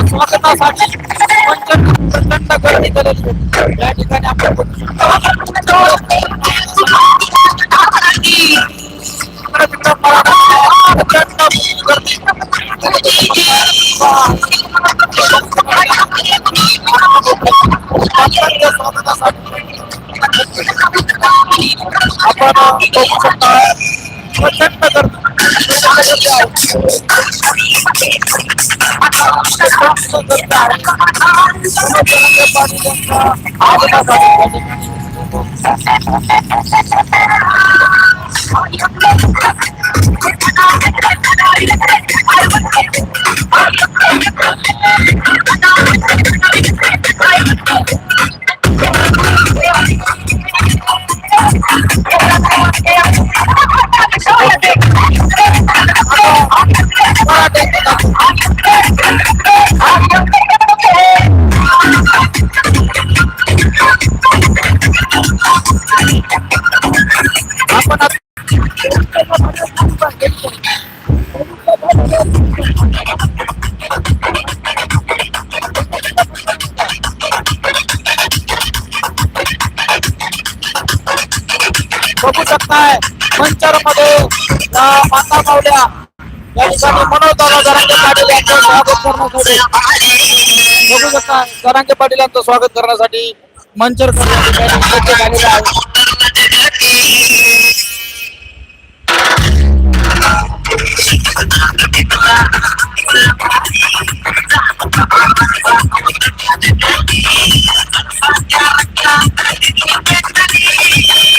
स्वागतासाठी प्रचंड गर्दी केलेली या ठिकाणी आपण आपण बघू शकता प्रचंड गर्दी. प्रचंड शकताय मंचरमध्ये माता मावल्या. या ठिकाणी मनोज जरांगे पाटील यांचं स्वागत करण्यासाठी. बघू शकता जरांगे पाटील यांचं स्वागत करण्यासाठी मंचर झालेलं आहे.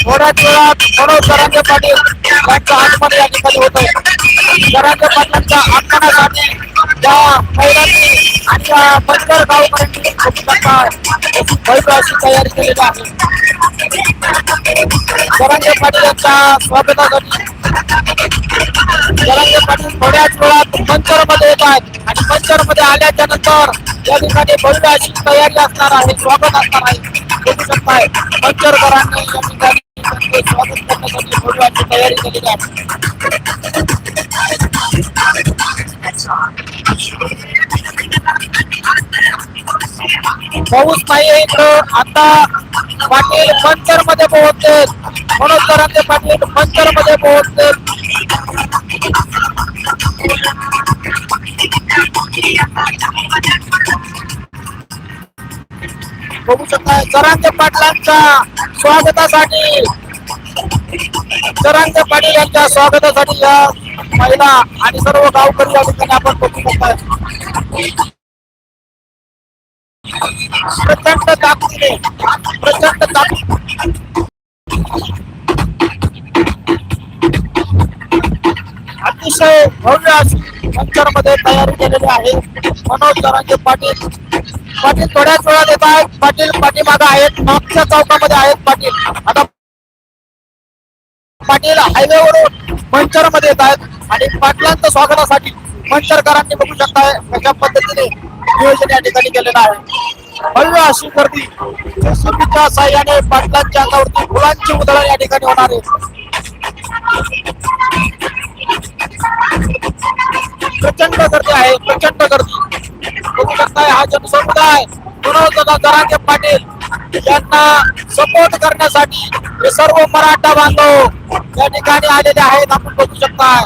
थोड्याच वेळात मनोज जरांगे पाटील यांचं आगमन या ठिकाणी होत आहे पाटलांच्या आगमनासाठी त्या महिलांनी आणि बंदर गावकऱ्यांनी भव्य अशी तयारी केलेली आहे. जरांगे पाटील यांच्या स्वागतासाठी पाटील थोड्याच वेळात मंचरमध्ये येत आहेत आणि मंचरमध्ये आल्याच्यानंतर या ठिकाणी भव्य अशी तयारी असणार आहे स्वागत असणार आहे. बघू शकताय मंचरकरांनी या ठिकाणी स्वागत करण्यासाठी तयारी केलेली आहे पाऊस नाही इकडं. आता पाटील पंचरमध्ये पोहोचते म्हणून जरांगे पाटील पंचरमध्ये पोहोचते बघू शकता जरांगे पाटलांच्या स्वागतासाठी जरांगे पाटील यांच्या स्वागतासाठी या महिला आणि सर्व गावकरी या ठिकाणी आपण बघू शकताय प्रचंड ताकदीने प्रचंड ताकद अतिशय भव्य अशी मध्ये तयारी केलेली आहे. मनोज जरांगे पाटील. पाटील थोड्याच वेळात येत आहेत. पाटील पाठीमागा आहेत. मागच्या चौकामध्ये आहेत पाटील. आता पाटील हायवेवरून मंचरमध्ये येत आहेत. आणि पाटलांच्या स्वागतासाठी मंचरकरांनी बघू शकताय कशा पद्धतीने नियोजन या ठिकाणी केलेलं आहे. भव्य अशी गर्दी. जेसीबीच्या साह्याने पाटलांच्या अंगावरती फुलांची उधळण या ठिकाणी होणार आहे. प्रचंड गर्दी आहे प्रचंड गर्दी. बघू शकताय हा जनसमुदाय मनोज पाटील यांना सपोर्ट करण्यासाठी हे सर्व मराठा बांधव या ठिकाणी आलेले आहेत. आपण बघू शकताय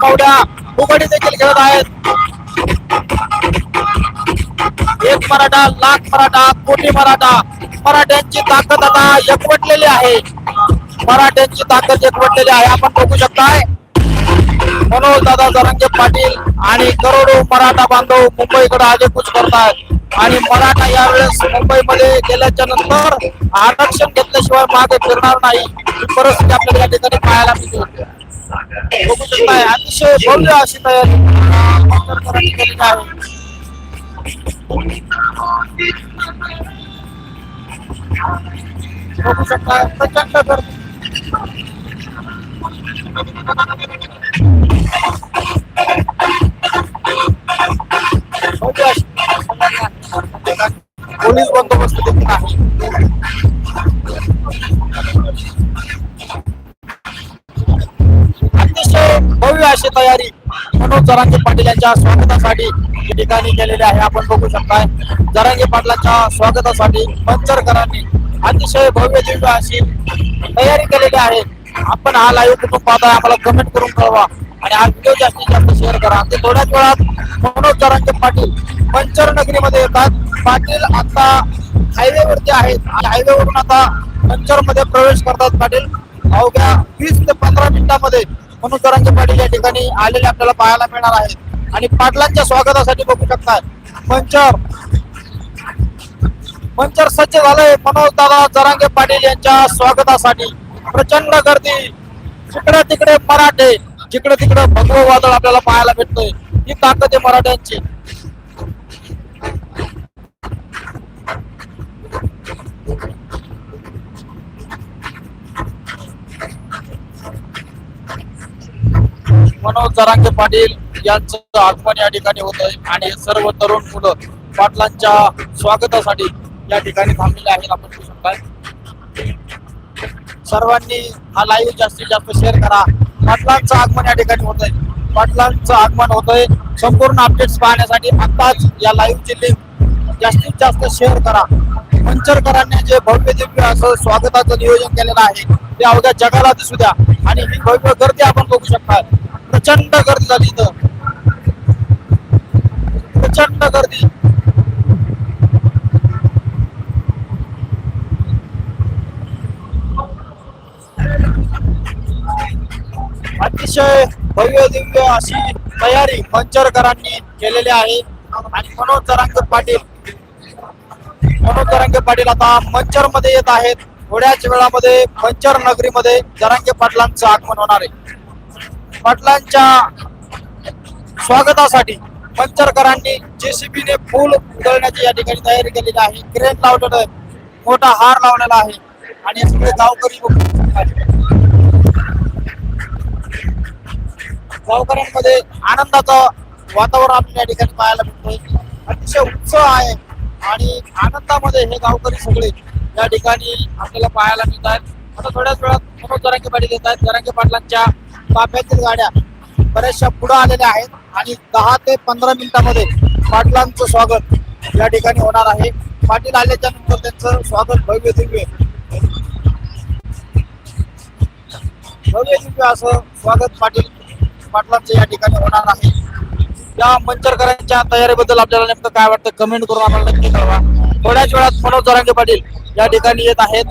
कवड्या फुगडी देखील खेळत आहेत. एक मराठा लाख मराठा कोटी मराठा मराठ्यांची ताकद आता एकवटलेली आहे. मराठ्यांची ताकद एकवटलेली आहे. आपण बघू शकताय मनोज दादा जरंगे पाटील आणि करोडो मराठा बांधव मुंबईकडे आजेकूच करतात आणि मराठा यावेळेस मुंबईमध्ये गेल्याच्यानंतर आरक्षण घेतल्याशिवाय मागे फिरणार नाही. ही परिस्थिती आपल्याला या ठिकाणी पाहायला मिळते. बघू शकताय अतिशय भव्य अशी तयारी केलेली आहे बघू प्रचंड गर्दी. पोलीस बंदोबस्त देखील आहे. अतिशय मनोज जरांगे पाटील यांच्या स्वागतासाठी या ठिकाणी केलेली आहे. आपण बघू शकताय जरांगे पाटलांच्या स्वागतासाठी मंचरकरांनी अतिशय भव्य दिव्य अशी तयारी केलेली आहे. आपण हा लाईव्ह कुटुंब पाहताय? आम्हाला कमेंट करून कळवा. आणि हा व्हिडिओ जास्तीत जास्त शेअर करा. ते थोड्याच वेळात मनोज जरांगे पाटील पंचर नगरीमध्ये येतात. पाटील आता हायवे वरती आहेत आणि हायवे वरून आता पंचरमध्ये प्रवेश करतात पाटील. अवघ्या वीस ते पंधरा मिनिटांमध्ये मनोज जरांगे पाटील या ठिकाणी आलेले आपल्याला पाहायला मिळणार आहेत. आणि पाटलांच्या स्वागतासाठी बघू शकतात. पंचर. पंचर सज्ज झालंय. मनोज दादा जरांगे पाटील यांच्या स्वागतासाठी. प्रचंड गर्दी. इकडे तिकडे मराठे. जिकडे तिकडे भगवं वादळ आपल्याला पाहायला भेटतोय. ही ताकद आहे मराठ्यांची. मनोज जरांगे पाटील यांचं आगमन या ठिकाणी होत आहे. आणि सर्व तरुण मुलं पाटलांच्या स्वागतासाठी या ठिकाणी थांबलेले आहेत. आपण शकताय सर्वांनी हा लाईव्ह जास्तीत जास्त शेअर करा. पाटलांचं आगमन या ठिकाणी होत आहे पाटलांचं आगमन होत आहे संपूर्ण अपडेट्स पाहण्यासाठी आताच या लाईव्हची लिंक जास्तीत जास्त शेअर करा. मंचरकरांनी जे भव्य दिव्य असं स्वागताचं नियोजन केलेलं आहे ते अवघ्या जगाला दिसू द्या. आणि ही भव्य गर्दी आपण बघू शकता प्रचंड गर्दी झाली इथं. प्रचंड गर्दी. अतिशय भव्य दिव्य अशी तयारी मंचरकरांनी केलेली आहे. आणि मनोज जरांगे पाटील मनोज जरांगे पाटील आता मंचरमध्ये येत आहेत. थोड्याच वेळामध्ये मंचर नगरीमध्ये जरांगे पाटलांचं आगमन होणार आहे. पाटलांच्या स्वागतासाठी मंचरकरांनी जेसीबीने फूल उधळण्याची या ठिकाणी तयारी केलेली आहे. क्रेन लावलेलं आहे. मोठा हार लावलेला आहे. आणि सगळे गावकरी बघू शकतात. गावकऱ्यांमध्ये आनंदाचं वातावरण आपण या ठिकाणी पाहायला मिळतोय. अतिशय उत्साह आहे आणि आनंदामध्ये हे गावकरी सगळे या ठिकाणी आपल्याला पाहायला मिळत आहेत आता थोड्याच वेळात मनोज जरांगे पाटील येत आहेत. जरांगे पाटलांच्या ताफ्यातील गाड्या बऱ्याचशा पुढे आलेल्या आहेत आणि दहा ते पंधरा मिनिटांमध्ये पाटलांचं स्वागत या ठिकाणी होणार आहे. पाटील आल्याच्यानंतर त्यांचं स्वागत भव्य दिव्य. भव्य दिव्य असं स्वागत पाटील पाटलांचं या ठिकाणी होणार आहे. या मंचरकरांच्या तयारीबद्दल आपल्याला नेमकं काय वाटतं कमेंट करून आम्हाला नक्की कळवा. थोड्याच वेळात मनोज जरांगे पाटील या ठिकाणी येत आहेत.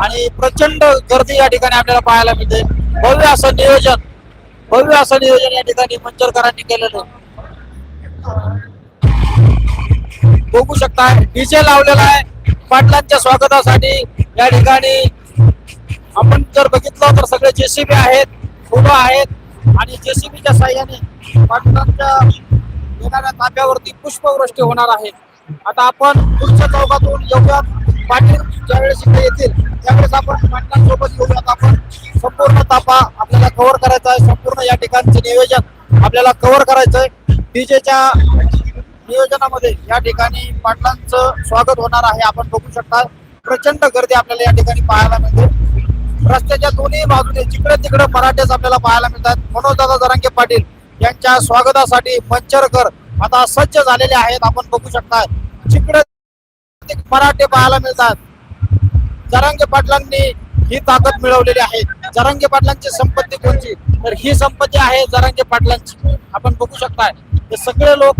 आणि प्रचंड गर्दी या ठिकाणी आपल्याला पाहायला मिळते. भव्य असं नियोजन भव्य असं नियोजन या ठिकाणी मंचरकरांनी केलेलं बघू शकता डीजे लावलेला आहे. पाटलांच्या स्वागतासाठी या ठिकाणी आपण जर बघितलं तर सगळे जेसीबी आहेत उभं आहेत. आणि जेसीबीच्या साह्याने पाटलांच्या येणाऱ्या ताफ्यावरती पुष्पवृष्टी होणार आहे. आता आपण पुढच्या चौकातून येऊयात पाटील ज्यावेळेस इथे येतील त्यावेळेस आपण पाटलांसोबत येऊयात. आपण संपूर्ण ताफा आपल्याला कव्हर करायचा आहे. संपूर्ण या ठिकाणचे नियोजन आपल्याला कव्हर करायचं आहे. डीजेच्या नियोजनामध्ये या ठिकाणी पाटलांचं स्वागत होणार आहे. आपण बघू शकता प्रचंड गर्दी आपल्याला या ठिकाणी पाहायला मिळते. रस्त्याच्या दोन्ही बाजूने जिकडे तिकडे मराठेच आपल्याला पाहायला मिळतात. मनोजदादा जरांगे पाटील यांच्या स्वागतासाठी मंचरकर आता सज्ज झालेले आहेत. आपण बघू शकता जिकडे मराठे पाहायला मिळतात. जरांगे पाटलांनी ही ताकद मिळवलेली आहे. जरांगे पाटलांची संपत्ती कोणची? तर ही संपत्ती आहे जरांगे पाटलांची. आपण बघू शकताय हे सगळे लोक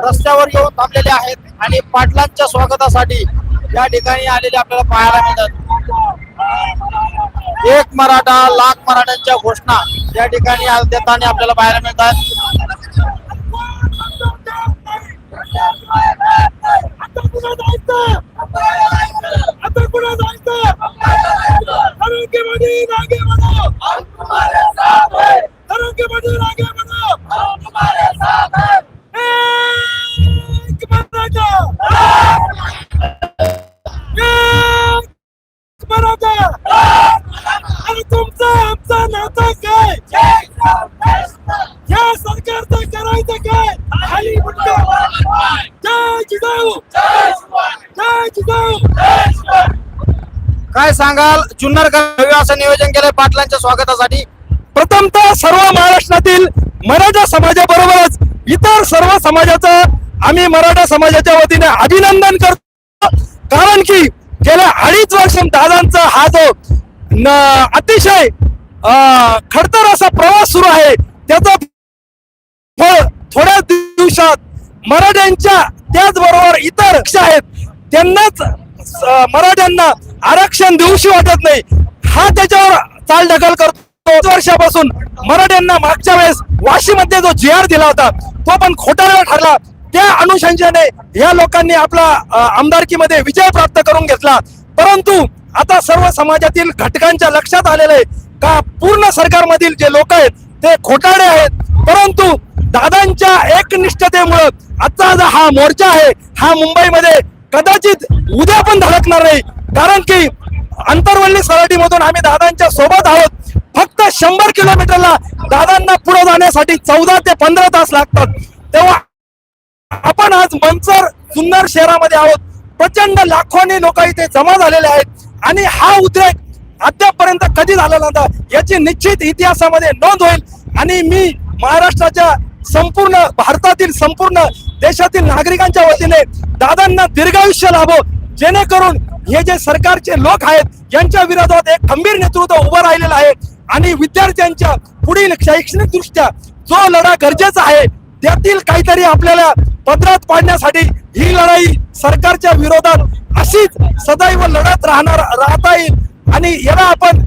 रस्त्यावर येऊन थांबलेले आहेत आणि पाटलांच्या स्वागतासाठी या ठिकाणी आलेले आपल्याला पाहायला मिळतात. एक मराठा लाख मराठ्यांच्या घोषणा या ठिकाणी आज देताना आपल्याला पाहायला मिळतात Yeah कुठं जायचं आता कुठं जायचं आरोग्यमध्ये रागे म्हणा आरोग्यमध्ये रागे म्हणा एक मराठा एक मराठा आणि तुमचं नातं काय? या सरकारचं करायचं काय? खाली मुंडा जय जिजाऊ. जय जिजाऊ. काय सांगाल? जुन्नर असं नियोजन केलंय पाटलांच्या स्वागतासाठी. प्रथमतः सर्व महाराष्ट्रातील मराठा समाजाबरोबरच इतर सर्व समाजाचं आम्ही मराठा समाजाच्या वतीने अभिनंदन करतो. कारण की गेल्या अडीच वर्ष दादांचा हा जो न- अतिशय खडतर असा प्रवास सुरू आहे. त्याचा फळ थोड्या दिवसात मराठ्यांच्या त्याचबरोबर इतर पक्ष आहेत. त्यांनाच मराठ्यांना आरक्षण देऊशी वाटत नाही. हा त्याच्यावर चालढकल करतो. वर्षापासून मराठ्यांना मागच्या वेळेस वाशीमध्ये जो जी आर दिला होता तो पण खोटारा ठरला. त्या अनुषंगाने या लोकांनी आपला आमदारकीमध्ये विजय प्राप्त करून घेतला. परंतु आता सर्व समाजातील घटकांच्या लक्षात आलेलं आहे. का पूर्ण सरकारमधील जे लोक आहेत ते खोटाडे आहेत. परंतु दादांच्या एकनिष्ठतेमुळं आजचा जो हा मोर्चा आहे हा मुंबईमध्ये कदाचित उद्या पण धडकणार नाही. कारण की अंतरवल्ली सराटीमधून आम्ही दादांच्या सोबत आहोत. फक्त शंभर किलोमीटरला दादांना पुढे जाण्यासाठी चौदा ते पंधरा तास लागतात. तेव्हा आपण आज मंचर जुन्नर शहरामध्ये आहोत. प्रचंड लाखोनी लोक इथे जमा झालेले आहेत. आणि हा उद्रेक अद्यापर्यंत कधी झालेला नव्हता? याची निश्चित इतिहासामध्ये नोंद होईल. आणि मी महाराष्ट्राच्या संपूर्ण भारतातील संपूर्ण देशातील नागरिकांच्या वतीने दादांना दीर्घायुष्य लाभो. जेणेकरून हे जे सरकारचे लोक आहेत यांच्या विरोधात एक खंबीर नेतृत्व उभं राहिलेलं आहे. आणि विद्यार्थ्यांच्या पुढील शैक्षणिक दृष्ट्या जो लढा गरजेचा आहे त्यातील काहीतरी आपल्याला पदरात पाडण्यासाठी ही लढाई सरकारच्या विरोधात अशीच सदैव लढत राहणार राहता येईल. आणि याला आपण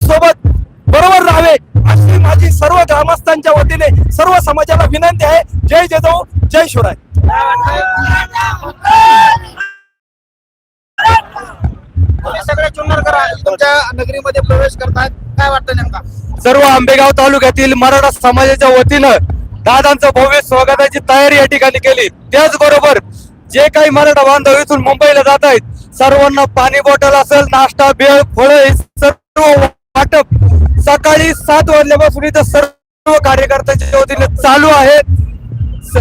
सोबत बरोबर राहावे अशी माझी सर्व ग्रामस्थांच्या वतीने सर्व समाजाला विनंती आहे. जय जय जय शिवराय. सगळे जुन्नरकर तुमच्या नगरीमध्ये प्रवेश करतायत. काय वाटतं नेमका? सर्व आंबेगाव तालुक्यातील मराठा समाजाच्या वतीनं दादांचं भव्य स्वागताची तयारी या ठिकाणी केली. त्याचबरोबर जे काही मराठा बांधव इथून मुंबईला जात आहेत सर्वांना पाणी बॉटल असेल नाश्ता बेळ फळ सर्व वाटप सकाळी सात वाजल्यापासून इथं सर्व कार्यकर्त्यांच्या वतीने चालू आहे.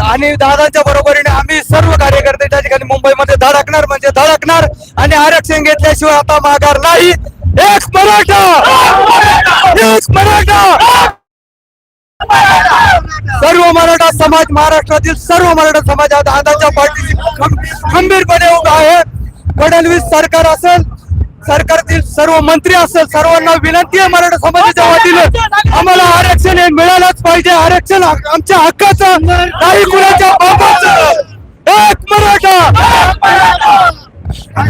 आणि दादांच्या बरोबरीने आम्ही सर्व कार्यकर्ते त्या ठिकाणी मुंबईमध्ये धडकणार म्हणजे धडकणार आणि आरक्षण घेतल्याशिवाय आता माघार नाही. एक मराठा! एक मराठा! सर्व मराठा समाज महाराष्ट्रातील सर्व मराठा समाज दादाच्या पाठीशी खं- खंबीरपणे उभा आहे. फडणवीस सरकार असेल सरकारतील सर्व मंत्री असेल सर्वांना विनंती आहे मराठा समाजाच्या वतीने. आम्हाला आरक्षण हे मिळालंच पाहिजे. आरक्षण आमच्या हक्काचं नाही कुणाच्या बापाचं. एक मराठा.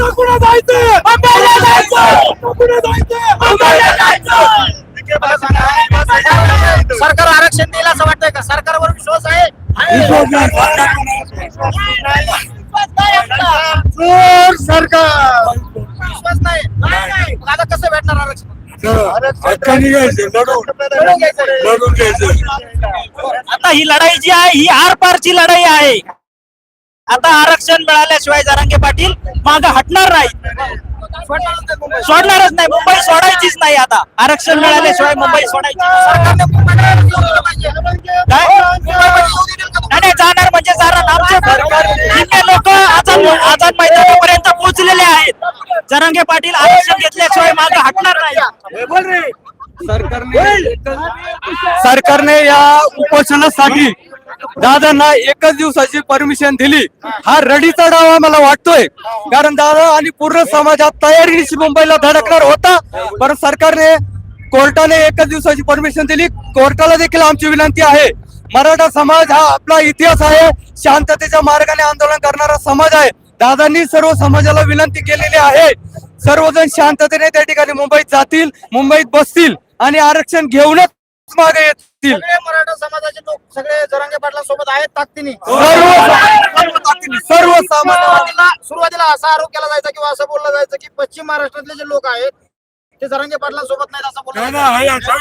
कुणा जायचं? कुणा जायचं. सरकार आरक्षण देईल असं वाटतंय का? सरकारवर विश्वास आहे? सरकार विश्वास नाही. मला आता कसं भेटणार आरक्षण? लढून घ्यायचं. आता ही लढाई जी आहे ही आर लढाई आहे. आता आरक्षण मिळाल्याशिवाय जरांगे पाटील माग हटणार नाही सोडणारच नाही मुंबई सोडायचीच नाही आता आरक्षण मिळाल्याशिवाय मुंबई सोडायची. सरकारने. काय? नाही, नाही, जाणार म्हणजे जाणार आमचे इतके लोक आझाद आझाद मैदानापर्यंत पोहोचलेले आहेत जरांगे पाटील आरक्षण घेतल्याशिवाय मागे हटणार नाही सरकारने या उपोषणासाठी दादांना एकच दिवसाची परमिशन दिली. हा रडीचा डाव आम्हाला वाटतोय. कारण दादा आणि पूर्ण समाजात तयारीशी मुंबईला धडकणार होता. पण सरकारने कोर्टाने एकच दिवसाची परमिशन दिली. कोर्टाला देखील आमची विनंती आहे. मराठा समाज हा आपला इतिहास आहे. शांततेच्या मार्गाने आंदोलन करणारा समाज आहे. दादांनी सर्व समाजाला विनंती केलेली आहे. सर्वजण शांततेने त्या ठिकाणी मुंबईत जातील मुंबईत बसतील आणि आरक्षण घेऊनच मागे येतील. सगळे मराठा समाजाचे लोक सगळे जरांगे पाटला सोबत आहेत ताकदीने. सर्व सर्व ताकदीने, सर्व सामान्य सुरुवातीला सुरुवातीला असा आरोप केला जायचा किंवा असं बोललं जायचं की पश्चिम महाराष्ट्रातले जे लोक आहेत ते जरांगे पाटला सोबत नाहीत असं बोललं जायचं.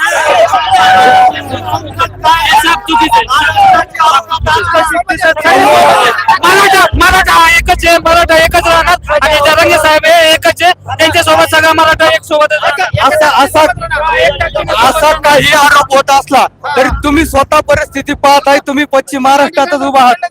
मराठा मराठा हा एकच आहे मराठा एकच राहणार. आणि जरांगे साहेब हे एकच आहे. त्यांच्यासोबत सगळा मराठा एक सोबत असा असा असा काही आरोप होत असला तरी तुम्ही स्वतः परिस्थिती पाहत आहे तुम्ही पश्चिम महाराष्ट्रातच उभा आहात.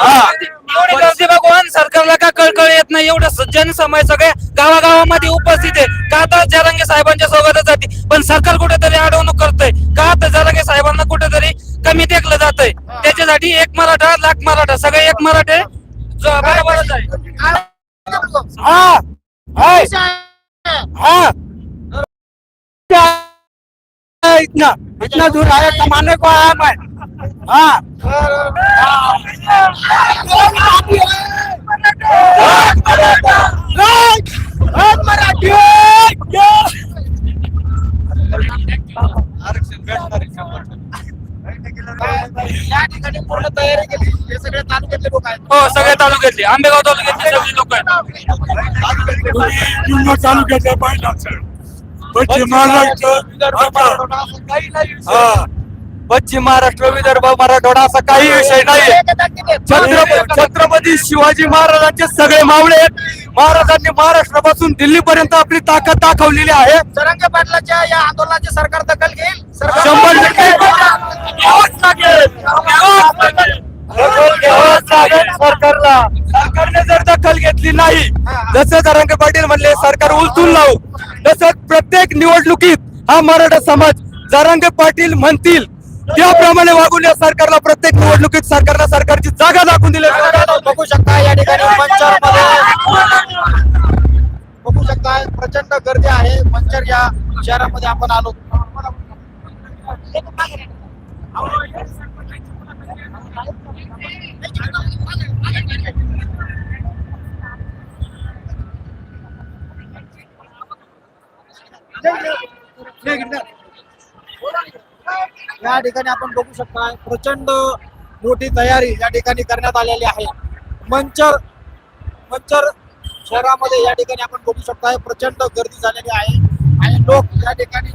हा. एवढी गर्दी बघून सरकारला का कळकळ येत नाही? एवढं जनसमय सगळे गावागावामध्ये उपस्थित आहे. का आता जरांगे साहेबांच्या सोबतच जाते? पण सरकार कुठेतरी अडवणूक करतंय. का तर जरांगे साहेबांना कुठेतरी कमी देखलं जातंय? त्याच्यासाठी एक मराठा लाख मराठा सगळे एक मराठे ज- बरोबरच आहे. हा. हाँ. इतना इतना दूर आया कमाने को आया मैं। हाँ। पूर्ण तयारी केली हे। सगळे तालुक्यातले लोक आहेत हो। सगळे तालुक्यातले आंबेगाव तालुक्यातले सगळे लोक आहेत. पूर्ण पाहिजे पश्चिम महाराष्ट्र पश्चिम महाराष्ट्र विदर्भ मराठवाडा असा काही विषय नाही छत्रपती छत्रपती शिवाजी महाराजांचे सगळे मावळे. महाराजांनी महाराष्ट्रापासून दिल्लीपर्यंत आपली ताकद दाखवलेली आहे. जरांगे पाटलाच्या या आंदोलनाची सरकार दखल घेईल? शंभर टक्के. सरकारला. सरकारने जर दखल घेतली नाही जसं जरांगे पाटील म्हणले सरकार उलटून लावू. तसंच प्रत्येक निवडणुकीत हा मराठा समाज जारांगे पाटील म्हणतील. त्याप्रमाणे वागून या सरकारला प्रत्येक निवडणुकीत सरकारला सरकारची जागा दाखवून दिली. बघू शकता या ठिकाणी बघू शकता प्रचंड गर्दी आहे. मंचर या शहरामध्ये आपण आलो. या ठिकाणी आपण बघू शकता प्रचंड मोठी तयारी या ठिकाणी करण्यात आलेली आहे. मंचर मंचर शहरामध्ये या ठिकाणी आपण बघू शकता प्रचंड गर्दी झालेली आहे. आणि लोक या ठिकाणी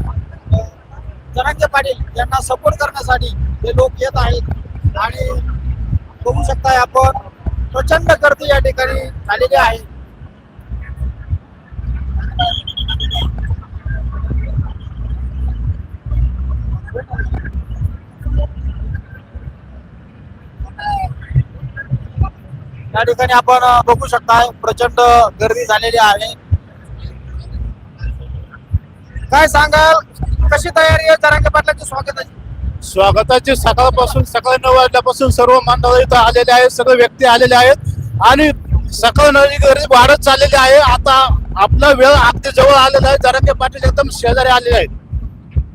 जनांगे पाटील यांना सपोर्ट करण्यासाठी हे लोक येत आहेत. आणि बघू शकताय आपण प्रचंड गर्दी या ठिकाणी झालेली आहे. या ठिकाणी आपण बघू शकताय प्रचंड गर्दी झालेली आहे. काय सांगाल? कशी तयारी आहे? जरांगे पाटलाच्या स्वागताची स्वागताची सकाळपासून सकाळी नऊ वाजल्यापासून सर्व मंडळ इथं आलेले आहेत सगळे व्यक्ती आलेले आहेत. आणि सकाळ नवी गर्दी वाढत चाललेली आहे. आता आपला वेळ अगदी जवळ आलेला आहे. जरांगे पाटील एकदम शेजारी आलेले आहेत.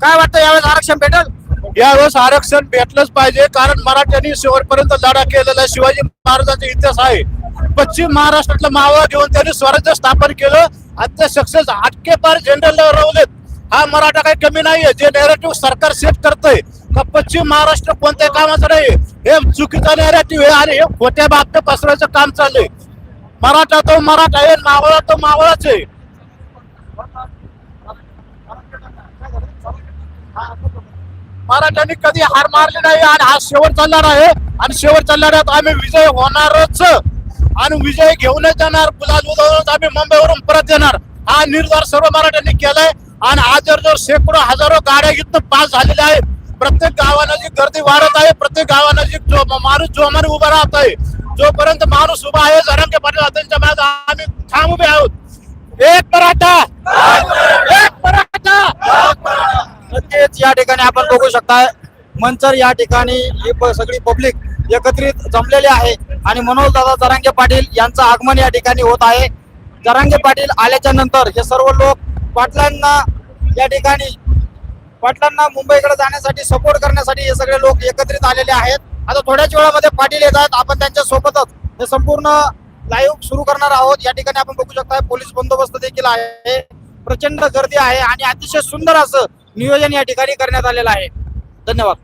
काय वाटतं? यावेळेस आरक्षण भेटल? यावेळेस आरक्षण भेटलंच पाहिजे कारण मराठ्यांनी शेवटपर्यंत लढा केलेला शिवाजी महाराजांचा इतिहास आहे. पश्चिम महाराष्ट्रातला मावळा घेऊन त्यांनी स्वराज्य स्थापन केलं आता सक्सेस आटके पार जनरल हा मराठा काही कमी नाहीये जे नेरेटिव्ह सरकार सेट करतंय. का पश्चिम महाराष्ट्र कोणत्या कामाचं नाही? हे चुकीचं नेरेटिव्ह आहे आणि हे खोट्या बाबत पसरवायचं काम चाललंय. मराठा तो मराठा आहे मावळा तो मावळाच आहे. मराठ्यांनी कधी हार मारली नाही आणि हा शेवट चालणार आहे. आणि शेवट चालणाऱ्यात आम्ही विजय होणारच. आणि विजय घेऊनच जाणार. गुलाल उधळूनच आम्ही मुंबईवरून परत येणार. हा निर्धार सर्व मराठ्यांनी केलाय. आणि आज जर जर शेकडो हजारो गाड्या इथं पास झालेल्या आहेत. प्रत्येक गावानजीक गर्दी वाढत आहे प्रत्येक गावानजीक जो माणूस जोमाने उभा राहत आहे जोपर्यंत माणूस उभा आहे जरंगे पाटील त्यांच्या मागे आम्ही ठाम उभे आहोत. एक मराठा! एक मराठा! नक्कीच या ठिकाणी आपण बघू शकता मंचर या ठिकाणी ही सगळी पब्लिक एकत्रित जमलेली आहे. आणि मनोज दादा जरांगे पाटील यांचं आगमन या ठिकाणी होत आहे. जरांगे पाटील आल्याच्यानंतर हे सर्व लोक पाटलांना या ठिकाणी पाटलांना मुंबईकडे जाण्यासाठी सपोर्ट करण्यासाठी हे सगळे लोक एकत्रित आलेले आहेत. आता थोड्याच वेळामध्ये पाटील येत आहेत. आपण त्यांच्या सोबतच हे संपूर्ण लाईव्ह सुरू करणार आहोत. या ठिकाणी आपण बघू शकता पोलीस बंदोबस्त देखील आहे. प्रचंड गर्दी आहे आणि अतिशय सुंदर असं नियोजन या ठिकाणी करण्यात आलेलं आहे. धन्यवाद.